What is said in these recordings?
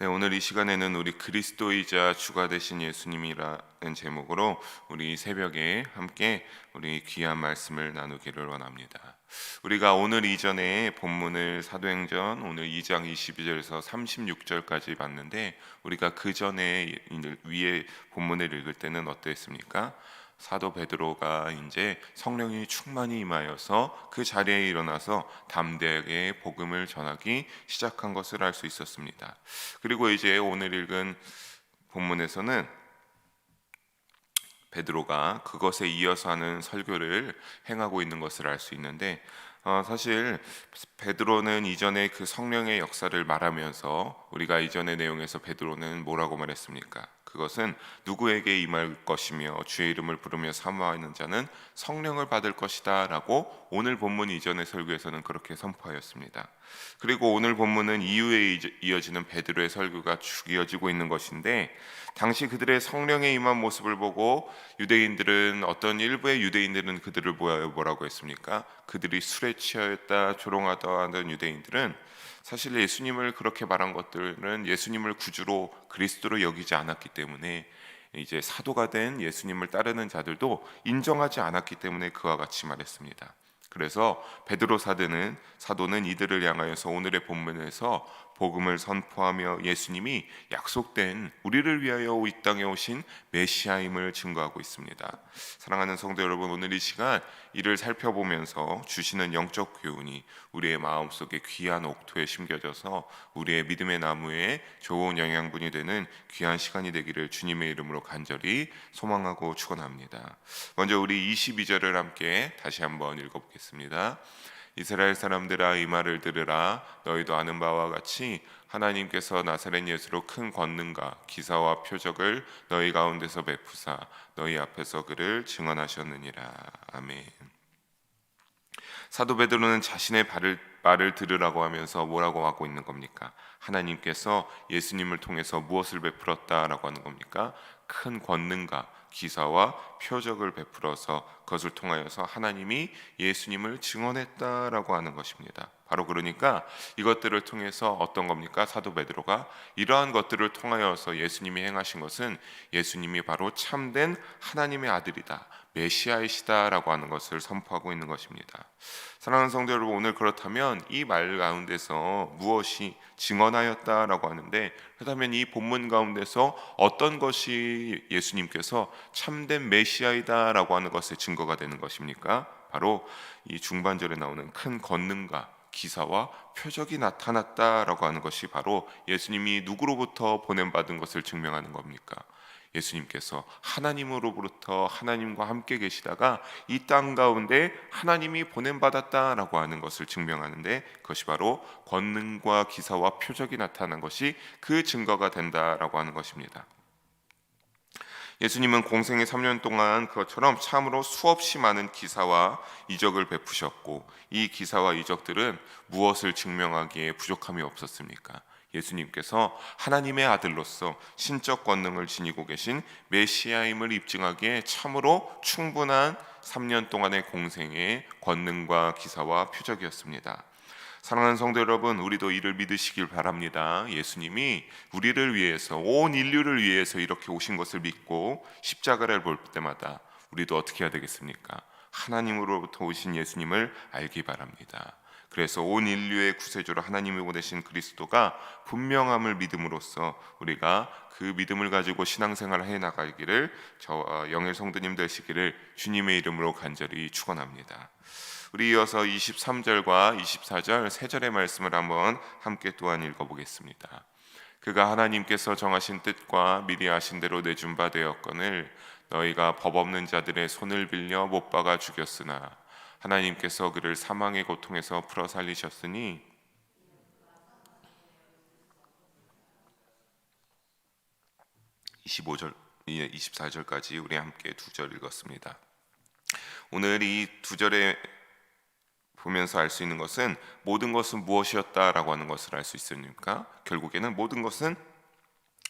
네, 오늘 이 시간에는 우리 그리스도이자 주가 되신 예수님이라는 제목으로 우리 새벽에 함께 우리 귀한 말씀을 나누기를 원합니다. 우리가 오늘 이전에 본문을 사도행전 오늘 2장 22절에서 36절까지 봤는데 우리가 그 전에 위에 본문을 읽을 때는 어땠습니까? 사도 베드로가 이제 성령이 충만히 임하여서 그 자리에 일어나서 담대하게 복음을 전하기 시작한 것을 알 수 있었습니다. 그리고 이제 오늘 읽은 본문에서는 베드로가 그것에 이어서 하는 설교를 행하고 있는 것을 알 수 있는데 어, 사실 베드로는 이전에 그 성령의 역사를 말하면서 우리가 이전의 내용에서 베드로는 뭐라고 말했습니까? 그것은 누구에게 임할 것이며 주의 이름을 부르며 사모하는 자는 성령을 받을 것이다라고 오늘 본문 이전의 설교에서는 그렇게 선포하였습니다. 그리고 오늘 본문은 이후에 이어지는 베드로의 설교가 쭉 이어지고 있는 것인데 당시 그들의 성령의 임한 모습을 보고 유대인들은 어떤 일부의 유대인들은 그들을 뭐라고 했습니까? 그들이 술에 취하였다 조롱하다 하는 유대인들은 사실 예수님을 그렇게 말한 것들은 예수님을 구주로 그리스도로 여기지 않았기 때문에 이제 사도가 된 예수님을 따르는 자들도 인정하지 않았기 때문에 그와 같이 말했습니다. 그래서 베드로 사도는 사도는 이들을 향하여서 오늘의 본문에서 복음을 선포하며 예수님이 약속된 우리를 위하여 이 땅에 오신 메시아임을 증거하고 있습니다. 사랑하는 성도 여러분, 오늘 이 시간 이를 살펴보면서 주시는 영적 교훈이 우리의 마음속에 귀한 옥토에 심겨져서 우리의 믿음의 나무에 좋은 영양분이 되는 귀한 시간이 되기를 주님의 이름으로 간절히 소망하고 축원합니다. 먼저 우리 22절을 함께 다시 한번 읽어보겠습니다. 이스라엘 사람들아 이 말을 들으라 너희도 아는 바와 같이 하나님께서 나사렛 예수로 큰 권능과 기사와 표적을 너희 가운데서 베푸사 너희 앞에서 그를 증언하셨느니라 아멘. 사도 베드로는 자신의 발을, 말을 들으라고 하면서 뭐라고 하고 있는 겁니까? 하나님께서 예수님을 통해서 무엇을 베풀었다라고 하는 겁니까? 큰 권능과 기사와 표적을 베풀어서 그것을 통하여서 하나님이 예수님을 증언했다라고 하는 것입니다. 바로 그러니까 이것들을 통해서 어떤 겁니까? 사도 베드로가 이러한 것들을 통하여서 예수님이 행하신 것은 예수님이 바로 참된 하나님의 아들이다. 메시아이시다라고 하는 것을 선포하고 있는 것입니다. 사랑하는 성도 여러분, 오늘 그렇다면 이 말 가운데서 무엇이 증언하였다라고 하는데 그렇다면 이 본문 가운데서 어떤 것이 예수님께서 참된 메시아이다라고 하는 것의 증거가 되는 것입니까? 바로 이 중반절에 나오는 큰 권능과 기사와 표적이 나타났다라고 하는 것이 바로 예수님이 누구로부터 보냄받은 것을 증명하는 겁니까? 예수님께서 하나님으로부터 하나님과 함께 계시다가 이 땅 가운데 하나님이 보냄받았다라고 하는 것을 증명하는데 그것이 바로 권능과 기사와 표적이 나타난 것이 그 증거가 된다라고 하는 것입니다. 예수님은 공생의 3년 동안 그것처럼 참으로 수없이 많은 기사와 이적을 베푸셨고 이 기사와 이적들은 무엇을 증명하기에 부족함이 없었습니까? 예수님께서 하나님의 아들로서 신적 권능을 지니고 계신 메시아임을 입증하기에 참으로 충분한 3년 동안의 공생의 권능과 기사와 표적이었습니다. 사랑하는 성도 여러분, 우리도 이를 믿으시길 바랍니다. 예수님이 우리를 위해서 온 인류를 위해서 이렇게 오신 것을 믿고 십자가를 볼 때마다 우리도 어떻게 해야 되겠습니까? 하나님으로부터 오신 예수님을 알기 바랍니다. 그래서 온 인류의 구세주로 하나님이 보내신 그리스도가 분명함을 믿음으로써 우리가 그 믿음을 가지고 신앙생활을 해 나가기를 저 영일 성도님 되시기를 주님의 이름으로 간절히 축원합니다. 우리 이어서 23절과 24절 세 절의 말씀을 한번 함께 또한 읽어보겠습니다. 그가 하나님께서 정하신 뜻과 미리 하신 대로 내준 바 되었거늘 너희가 법 없는 자들의 손을 빌려 못 박아 죽였으나 하나님께서 그를 사망의 고통에서 풀어 살리셨으니 (25절) 24절까지 우리 함께 두 절 읽었습니다. 오늘 이 두 절에 보면서 알 수 있는 것은 모든 것은 무엇이었다라고 하는 것을 알 수 있습니까? 결국에는 모든 것은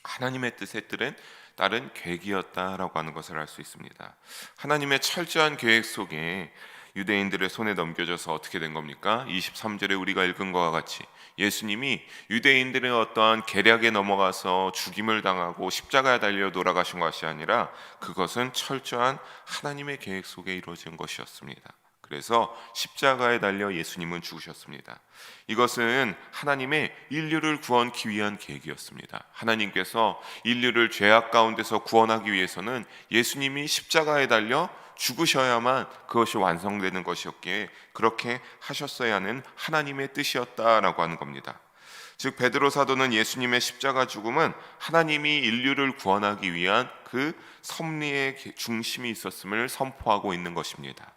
하나님의 뜻에 따른 따른 계획이었다라고 하는 것을 알 수 있습니다. 하나님의 철저한 계획 속에 유대인들의 손에 넘겨져서 어떻게 된 겁니까? 23절에 우리가 읽은 것과 같이 예수님이 유대인들의 어떠한 계략에 넘어가서 죽임을 당하고 십자가에 달려 돌아가신 것이 아니라 그것은 철저한 하나님의 계획 속에 이루어진 것이었습니다. 그래서 십자가에 달려 예수님은 죽으셨습니다. 이것은 하나님의 인류를 구원하기 위한 계획이었습니다. 하나님께서 인류를 죄악 가운데서 구원하기 위해서는 예수님이 십자가에 달려 죽으셔야만 그것이 완성되는 것이었기에 그렇게 하셨어야 하는 하나님의 뜻이었다라고 하는 겁니다. 즉 베드로 사도는 예수님의 십자가 죽음은 하나님이 인류를 구원하기 위한 그 섭리의 중심이 있었음을 선포하고 있는 것입니다.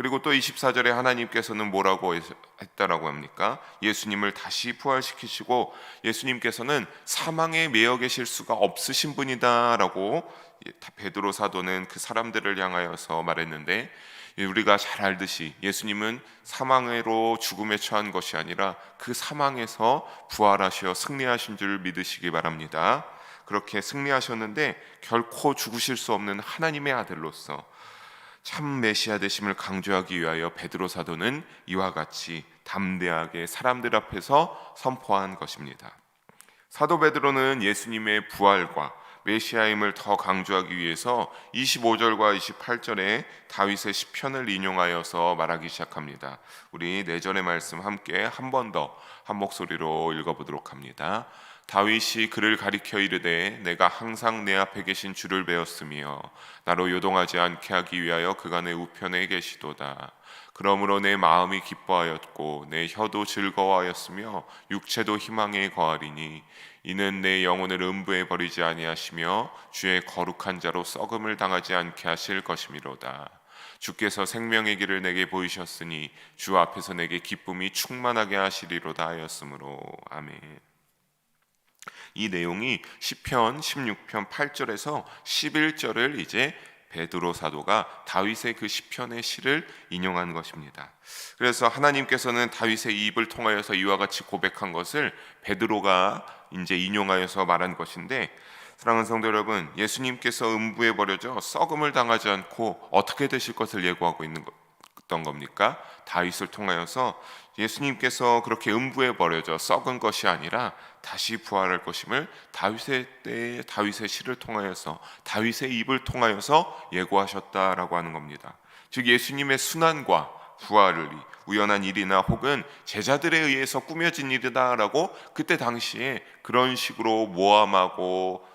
그리고 또 24절에 하나님께서는 뭐라고 했다라고 합니까? 예수님을 다시 부활시키시고 예수님께서는 사망에 매여 계실 수가 없으신 분이다라고 베드로 사도는 그 사람들을 향하여서 말했는데 우리가 잘 알듯이 예수님은 사망으로 죽음에 처한 것이 아니라 그 사망에서 부활하시어 승리하신 줄 믿으시기 바랍니다. 그렇게 승리하셨는데 결코 죽으실 수 없는 하나님의 아들로서 참 메시아 되심을 강조하기 위하여 베드로 사도는 이와 같이 담대하게 사람들 앞에서 선포한 것입니다. 사도 베드로는 예수님의 부활과 메시아임을 더 강조하기 위해서 25절과 28절에 다윗의 시편을 인용하여서 말하기 시작합니다. 우리 네 절의 말씀 함께 한 번 더 한 목소리로 읽어보도록 합니다. 다윗이 그를 가리켜 이르되 내가 항상 내 앞에 계신 주를 배웠으며 나로 요동하지 않게 하기 위하여 그가 내 우편에 계시도다. 그러므로 내 마음이 기뻐하였고 내 혀도 즐거워하였으며 육체도 희망에 거하리니 이는 내 영혼을 음부에 버리지 아니하시며 주의 거룩한 자로 썩음을 당하지 않게 하실 것이미로다. 주께서 생명의 길을 내게 보이셨으니 주 앞에서 내게 기쁨이 충만하게 하시리로다 하였으므로 아멘. 이 내용이 시편 16편 8절에서 11절을 이제 베드로 사도가 다윗의 그 시편의 시를 인용한 것입니다. 그래서 하나님께서는 다윗의 입을 통하여서 이와 같이 고백한 것을 베드로가 이제 인용하여서 말한 것인데 사랑하는 성도 여러분, 예수님께서 음부에 버려져 썩음을 당하지 않고 어떻게 되실 것을 예고하고 있는 어떤 겁니까? 다윗을 통하여서 예수님께서 그렇게 음부에 버려져 썩은 것이 아니라 다시 부활할 것임을 다윗의 때 다윗의 시를 통하여서 다윗의 입을 통하여서 예고하셨다라고 하는 겁니다. 즉 예수님의 순환과 부활을 우연한 일이나 혹은 제자들에 의해서 꾸며진 일이다라고 그때 당시에 그런 식으로 모함하고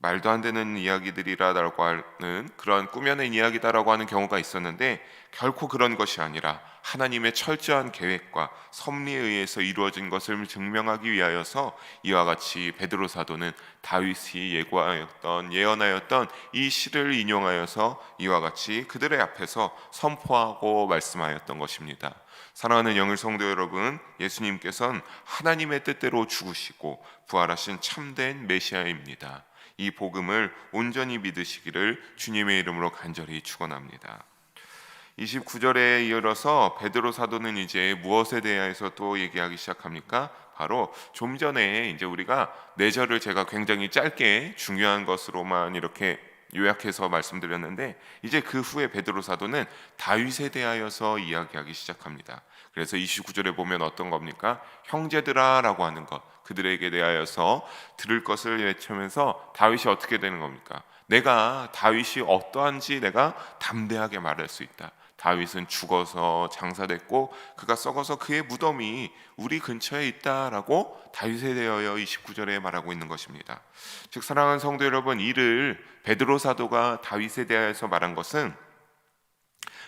말도 안 되는 이야기들이라고 하는 그러한 꾸며낸 이야기다라고 하는 경우가 있었는데 결코 그런 것이 아니라 하나님의 철저한 계획과 섭리에 의해서 이루어진 것을 증명하기 위하여서 이와 같이 베드로 사도는 다윗이 예고하였던 예언하였던 이 시를 인용하여서 이와 같이 그들의 앞에서 선포하고 말씀하였던 것입니다. 사랑하는 영을 성도 여러분, 예수님께서는 하나님의 뜻대로 죽으시고 부활하신 참된 메시아입니다. 이 복음을 온전히 믿으시기를 주님의 이름으로 간절히 축원합니다. 29절에 이르러서 베드로 사도는 이제 무엇에 대해서 또 얘기하기 시작합니까? 바로 좀 전에 이제 우리가 네 절을 제가 굉장히 짧게 중요한 것으로만 이렇게 요약해서 말씀드렸는데 이제 그 후에 베드로 사도는 다윗에 대하여서 이야기하기 시작합니다. 그래서 29절에 보면 어떤 겁니까? 형제들아라고 하는 것. 그들에게 대하여서 들을 것을 외치면서 다윗이 어떻게 되는 겁니까? 내가 다윗이 어떠한지 내가 담대하게 말할 수 있다. 다윗은 죽어서 장사됐고 그가 썩어서 그의 무덤이 우리 근처에 있다라고 다윗에 대하여 29절에 말하고 있는 것입니다. 즉 사랑하는 성도 여러분 이를 베드로 사도가 다윗에 대하여서 말한 것은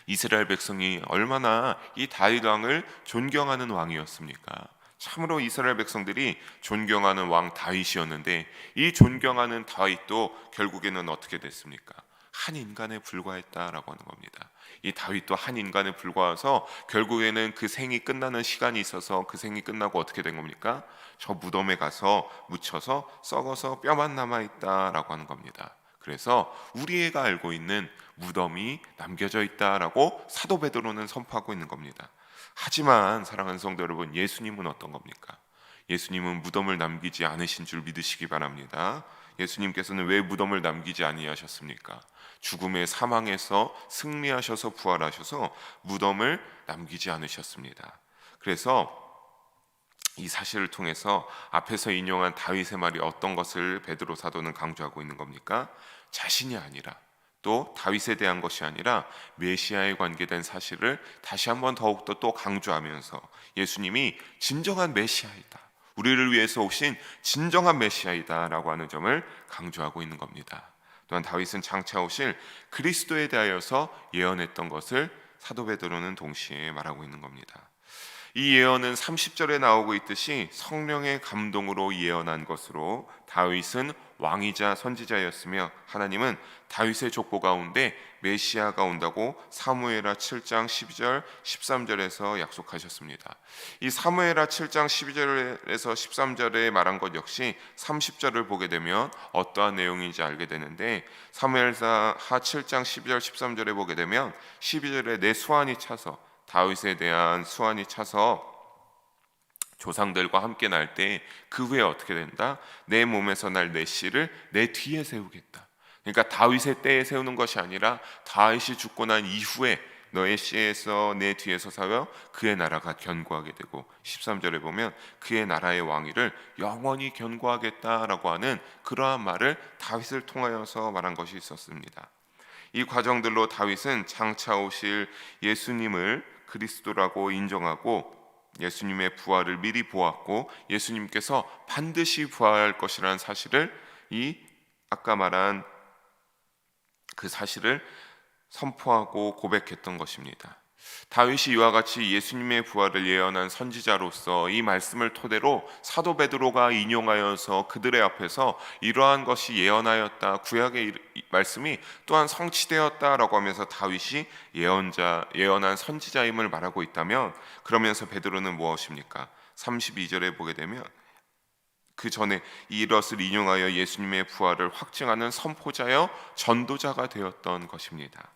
이스라엘 백성이 얼마나 이 다윗 왕을 존경하는 왕이었습니까? 참으로 이스라엘 백성들이 존경하는 왕 다윗이었는데 이 존경하는 다윗도 결국에는 어떻게 됐습니까? 한 인간에 불과했다라고 하는 겁니다. 이 다윗도 한 인간에 불과해서 결국에는 그 생이 끝나는 시간이 있어서 그 생이 끝나고 어떻게 된 겁니까? 저 무덤에 가서 묻혀서 썩어서 뼈만 남아 있다라고 하는 겁니다. 그래서 우리가 알고 있는 무덤이 남겨져 있다라고 사도 베드로는 선포하고 있는 겁니다. 하지만 사랑하는 성도 여러분, 예수님은 어떤 겁니까? 예수님은 무덤을 남기지 않으신 줄 믿으시기 바랍니다. 예수님께서는 왜 무덤을 남기지 아니하셨습니까? 죽음의 사망에서 승리하셔서 부활하셔서 무덤을 남기지 않으셨습니다. 그래서 이 사실을 통해서 앞에서 인용한 다윗의 말이 어떤 것을 베드로 사도는 강조하고 있는 겁니까? 자신이 아니라 또 다윗에 대한 것이 아니라 메시아에 관계된 사실을 다시 한번 더욱더 또 강조하면서 예수님이 진정한 메시아이다. 우리를 위해서 오신 진정한 메시아이다라고 하는 점을 강조하고 있는 겁니다. 또한 다윗은 장차 오실 그리스도에 대하여서 예언했던 것을 사도 베드로는 동시에 말하고 있는 겁니다. 이 예언은 30절에 나오고 있듯이 성령의 감동으로 예언한 것으로 다윗은 왕이자 선지자였으며 하나님은 다윗의 족보 가운데 메시아가 온다고 사무엘하 7장 12절 13절에서 약속하셨습니다. 이 사무엘하 7장 12절에서 13절에 말한 것 역시 30절을 보게 되면 어떠한 내용인지 알게 되는데 사무엘하 7장 12절 13절에 보게 되면 12절에 내 수완이 차서 다윗에 대한 수완이 차서 조상들과 함께 날 때 그 후에 어떻게 된다? 내 몸에서 날 내 씨를 내 뒤에 세우겠다. 그러니까 다윗의 때에 세우는 것이 아니라 다윗이 죽고 난 이후에 너의 씨에서 내 뒤에서 사여 그의 나라가 견고하게 되고 13절에 보면 그의 나라의 왕위를 영원히 견고하겠다라고 하는 그러한 말을 다윗을 통하여서 말한 것이 있었습니다. 이 과정들로 다윗은 장차 오실 예수님을 그리스도라고 인정하고 예수님의 부활을 미리 보았고 예수님께서 반드시 부활할 것이라는 사실을 이 아까 말한 그 사실을 선포하고 고백했던 것입니다. 다윗이 이와 같이 예수님의 부활을 예언한 선지자로서 이 말씀을 토대로 사도 베드로가 인용하여서 그들의 앞에서 이러한 것이 예언하였다 구약의 말씀이 또한 성취되었다라고 하면서 다윗이 예언자 예언한 선지자임을 말하고 있다면 그러면서 베드로는 무엇입니까? 32절에 보게 되면 그 전에 이것을 인용하여 예수님의 부활을 확증하는 선포자여 전도자가 되었던 것입니다.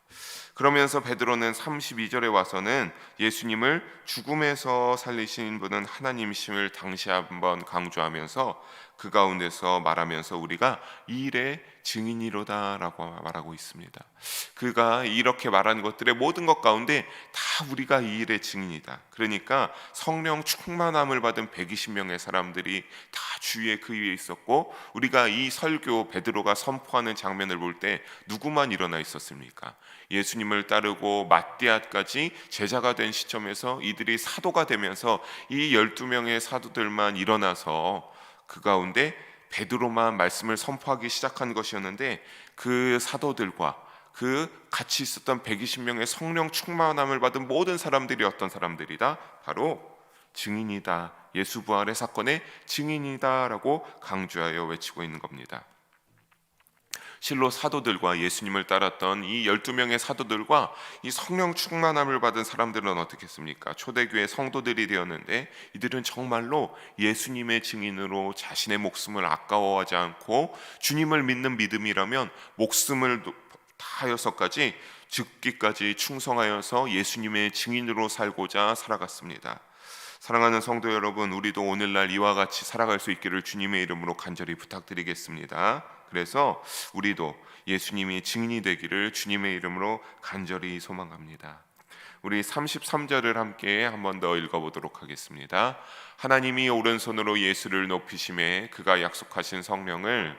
그러면서 베드로는 32절에 와서는 예수님을 죽음에서 살리신 분은 하나님이심을 당시 한번 강조하면서 그 가운데서 말하면서 우리가 이 일의 증인이로다라고 말하고 있습니다. 그가 이렇게 말한 것들의 모든 것 가운데 다 우리가 이 일의 증인이다. 그러니까 성령 충만함을 받은 120명의 사람들이 다 주위에 그 위에 있었고 우리가 이 설교 베드로가 선포하는 장면을 볼 때 누구만 일어나 있었습니까? 예수님을 따르고 마띠아까지 제자가 된 시점에서 이들이 사도가 되면서 이 12명의 사도들만 일어나서 그 가운데 베드로만 말씀을 선포하기 시작한 것이었는데 그 사도들과 그 같이 있었던 120명의 성령 충만함을 받은 모든 사람들이 어떤 사람들이다? 바로 증인이다. 예수 부활의 사건의 증인이다라고 강조하여 외치고 있는 겁니다. 실로 사도들과 예수님을 따랐던 이 12명의 사도들과 이 성령 충만함을 받은 사람들은 어떻겠습니까? 초대교회 성도들이 되었는데 이들은 정말로 예수님의 증인으로 자신의 목숨을 아까워하지 않고 주님을 믿는 믿음이라면 목숨을 다하여서까지 죽기까지 충성하여서 예수님의 증인으로 살고자 살아갔습니다. 사랑하는 성도 여러분, 우리도 오늘날 이와 같이 살아갈 수 있기를 주님의 이름으로 간절히 부탁드리겠습니다. 그래서 우리도 예수님이 증인이 되기를 주님의 이름으로 간절히 소망합니다. 우리 33절을 함께 한번 더 읽어보도록 하겠습니다. 하나님이 오른손으로 예수를 높이심에 그가 약속하신 성령을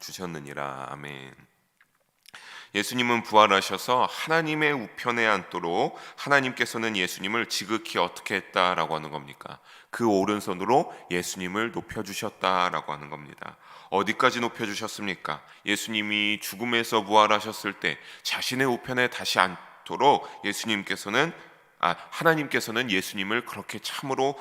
주셨느니라. 아멘. 예수님은 부활하셔서 하나님의 우편에 앉도록 하나님께서는 예수님을 지극히 어떻게 했다라고 하는 겁니까? 그 오른손으로 예수님을 높여 주셨다라고 하는 겁니다. 어디까지 높여 주셨습니까? 예수님이 죽음에서 부활하셨을 때 자신의 우편에 다시 앉도록 예수님께서는 아 하나님께서는 예수님을 그렇게 참으로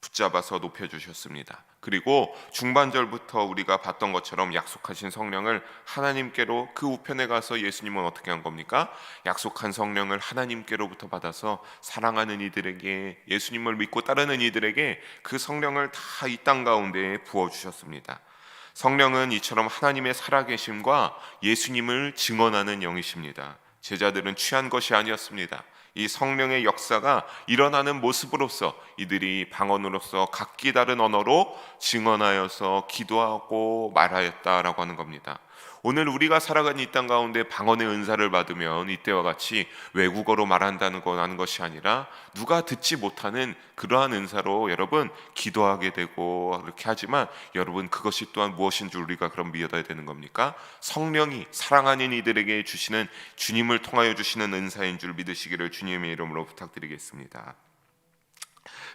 붙잡아서 높여 주셨습니다. 그리고 중반절부터 우리가 봤던 것처럼 약속하신 성령을 하나님께로 그 우편에 가서 예수님은 어떻게 한 겁니까? 약속한 성령을 하나님께로부터 받아서 사랑하는 이들에게 예수님을 믿고 따르는 이들에게 그 성령을 다 이 땅 가운데 부어 주셨습니다. 성령은 이처럼 하나님의 살아계심과 예수님을 증언하는 영이십니다. 제자들은 취한 것이 아니었습니다. 이 성령의 역사가 일어나는 모습으로서 이들이 방언으로서 각기 다른 언어로 증언하여서 기도하고 말하였다라고 하는 겁니다. 오늘 우리가 살아가는 이 땅 가운데 방언의 은사를 받으면 이때와 같이 외국어로 말한다는 거라는 것이 아니라 누가 듣지 못하는 그러한 은사로 여러분 기도하게 되고 그렇게 하지만 여러분 그것이 또한 무엇인 줄 우리가 그럼 믿어야 되는 겁니까? 성령이 사랑하는 이들에게 주시는 주님을 통하여 주시는 은사인 줄 믿으시기를 주님의 이름으로 부탁드리겠습니다.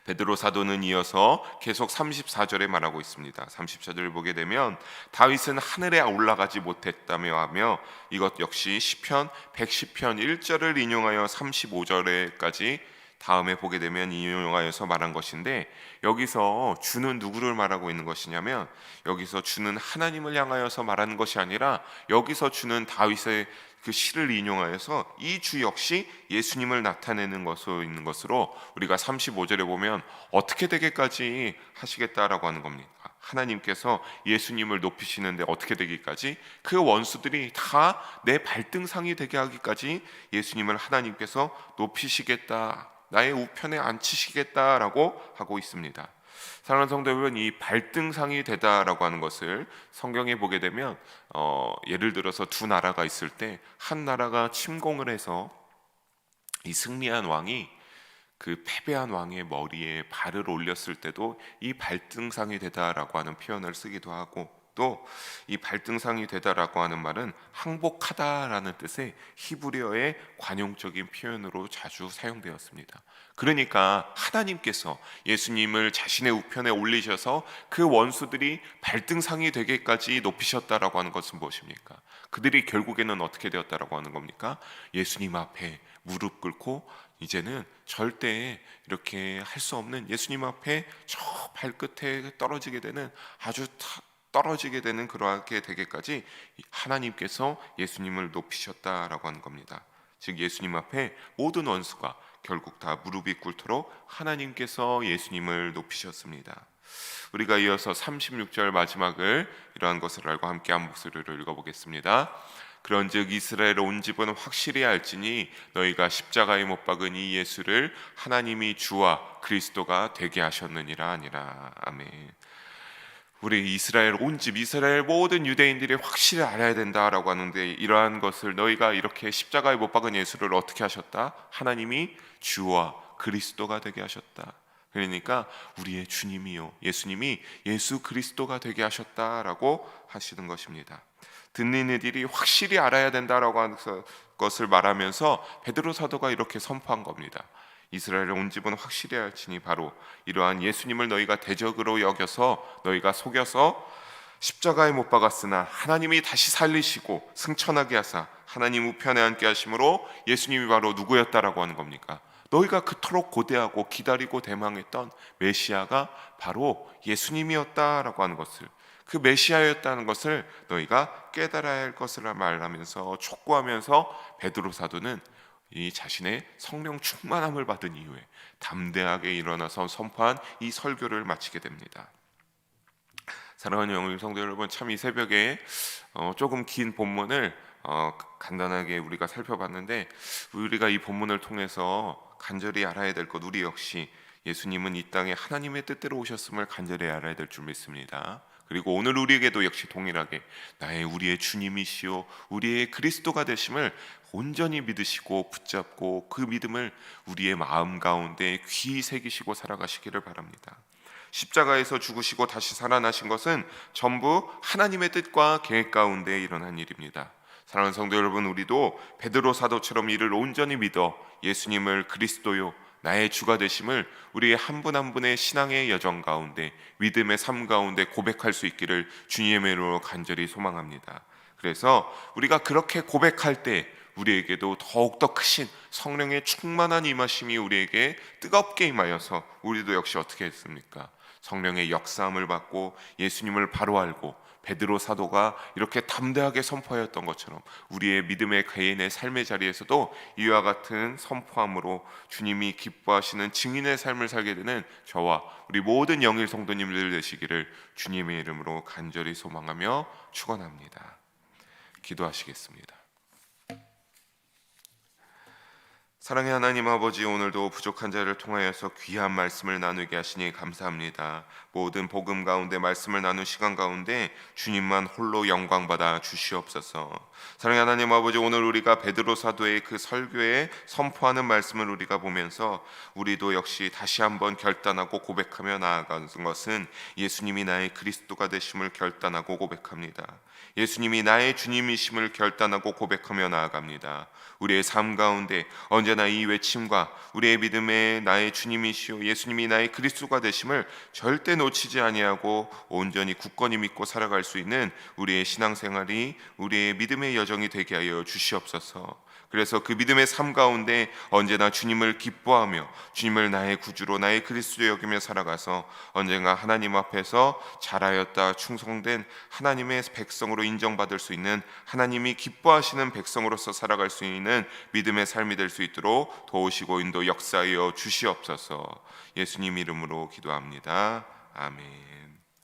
베드로 사도는 이어서 계속 34절에 말하고 있습니다. 34절을 보게 되면 다윗은 하늘에 올라가지 못했다며 하며 이것 역시 시편 110편 1절을 인용하여 35절에까지 다음에 보게 되면 인용하여서 말한 것인데 여기서 주는 누구를 말하고 있는 것이냐면 여기서 주는 하나님을 향하여서 말하는 것이 아니라 여기서 주는 다윗의 그 시를 인용하여서 이 주 역시 예수님을 나타내는 것으로 있는 것으로 우리가 35절에 보면 어떻게 되게까지 하시겠다라고 하는 겁니다. 하나님께서 예수님을 높이시는데 어떻게 되기까지 그 원수들이 다 내 발등상이 되게 하기까지 예수님을 하나님께서 높이시겠다. 나의 우편에 앉히시겠다라고 하고 있습니다. 사랑하는 성도 여러분, 이 발등상이 되다라고 하는 것을 성경에 보게 되면 어, 예를 들어서 두 나라가 있을 때 한 나라가 침공을 해서 이 승리한 왕이 그 패배한 왕의 머리에 발을 올렸을 때도 이 발등상이 되다라고 하는 표현을 쓰기도 하고 또 이 발등상이 되다라고 하는 말은 항복하다라는 뜻의 히브리어의 관용적인 표현으로 자주 사용되었습니다. 그러니까 하나님께서 예수님을 자신의 우편에 올리셔서 그 원수들이 발등상이 되게까지 높이셨다라고 하는 것은 무엇입니까? 그들이 결국에는 어떻게 되었다라고 하는 겁니까? 예수님 앞에 무릎 꿇고 이제는 절대 이렇게 할 수 없는 예수님 앞에 저 발끝에 떨어지게 되는 아주 타- 떨어지게 되는 그러하게 되게까지 하나님께서 예수님을 높이셨다라고 하는 겁니다. 즉 예수님 앞에 모든 원수가 결국 다 무릎이 꿇도록 하나님께서 예수님을 높이셨습니다. 우리가 이어서 36절 마지막을 이러한 것을 알고 함께 한 목소리로 읽어보겠습니다. 그런즉 이스라엘 온 집은 확실히 알지니 너희가 십자가에 못 박은 이 예수를 하나님이 주와 그리스도가 되게 하셨느니라 아니라 아멘. 우리 이스라엘 온 집 이스라엘 모든 유대인들이 확실히 알아야 된다라고 하는데 이러한 것을 너희가 이렇게 십자가에 못 박은 예수를 어떻게 하셨다? 하나님이 주와 그리스도가 되게 하셨다. 그러니까 우리의 주님이요 예수님이 예수 그리스도가 되게 하셨다라고 하시는 것입니다. 듣는 이들이 확실히 알아야 된다라고 하는 것을 말하면서 베드로 사도가 이렇게 선포한 겁니다. 이스라엘 온 집은 확실히 알지니 바로 이러한 예수님을 너희가 대적으로 여겨서 너희가 속여서 십자가에 못 박았으나 하나님이 다시 살리시고 승천하게 하사 하나님 우편에 앉게 하심으로 예수님이 바로 누구였다라고 하는 겁니까? 너희가 그토록 고대하고 기다리고 대망했던 메시아가 바로 예수님이었다라고 하는 것을 그 메시아였다는 것을 너희가 깨달아야 할 것을 말하면서 촉구하면서 베드로 사도는 이 자신의 성령 충만함을 받은 이후에 담대하게 일어나서 선포한 이 설교를 마치게 됩니다. 사랑하는 영웅 성도 여러분, 참 이 새벽에 어, 조금 긴 본문을 어, 간단하게 우리가 살펴봤는데 우리가 이 본문을 통해서 간절히 알아야 될 것 우리 역시 예수님은 이 땅에 하나님의 뜻대로 오셨음을 간절히 알아야 될 줄 믿습니다. 그리고 오늘 우리에게도 역시 동일하게 나의 우리의 주님이시요 우리의 그리스도가 되심을 온전히 믿으시고 붙잡고 그 믿음을 우리의 마음 가운데 귀히 새기시고 살아가시기를 바랍니다. 십자가에서 죽으시고 다시 살아나신 것은 전부 하나님의 뜻과 계획 가운데 일어난 일입니다. 사랑하는 성도 여러분, 우리도 베드로 사도처럼 이를 온전히 믿어 예수님을 그리스도요 나의 주가 되심을 우리의 한 분 한 분의 신앙의 여정 가운데 믿음의 삶 가운데 고백할 수 있기를 주님의 이름으로 간절히 소망합니다. 그래서 우리가 그렇게 고백할 때 우리에게도 더욱더 크신 성령의 충만한 임하심이 우리에게 뜨겁게 임하여서 우리도 역시 어떻게 했습니까? 성령의 역사함을 받고 예수님을 바로 알고 베드로 사도가 이렇게 담대하게 선포하였던 것처럼 우리의 믿음의 개인의 삶의 자리에서도 이와 같은 선포함으로 주님이 기뻐하시는 증인의 삶을 살게 되는 저와 우리 모든 영일 성도님들 되시기를 주님의 이름으로 간절히 소망하며 축원합니다. 기도하시겠습니다. 사랑의 하나님 아버지 오늘도 부족한 자를 통하여서 귀한 말씀을 나누게 하시니 감사합니다. 모든 복음 가운데 말씀을 나눈 시간 가운데 주님만 홀로 영광 받아 주시옵소서. 사랑의 하나님 아버지 오늘 우리가 베드로 사도의 그 설교에 선포하는 말씀을 우리가 보면서 우리도 역시 다시 한번 결단하고 고백하며 나아가는 것은 예수님이 나의 그리스도가 되심을 결단하고 고백합니다. 예수님이 나의 주님이심을 결단하고 고백하며 나아갑니다. 우리의 삶 가운데 언제나 이 외침과 우리의 믿음의 나의 주님이시오 예수님이 나의 그리스도가 되심을 절대 놓치지 아니하고 온전히 굳건히 믿고 살아갈 수 있는 우리의 신앙생활이 우리의 믿음의 여정이 되게 하여 주시옵소서. 그래서 그 믿음의 삶 가운데 언제나 주님을 기뻐하며 주님을 나의 구주로 나의 그리스도 여기며 살아가서 언젠가 하나님 앞에서 잘하였다 충성된 하나님의 백성으로 인정받을 수 있는 하나님이 기뻐하시는 백성으로서 살아갈 수 있는 믿음의 삶이 될 수 있도록 도우시고 인도 역사하여 주시옵소서. 예수님 이름으로 기도합니다. 아멘.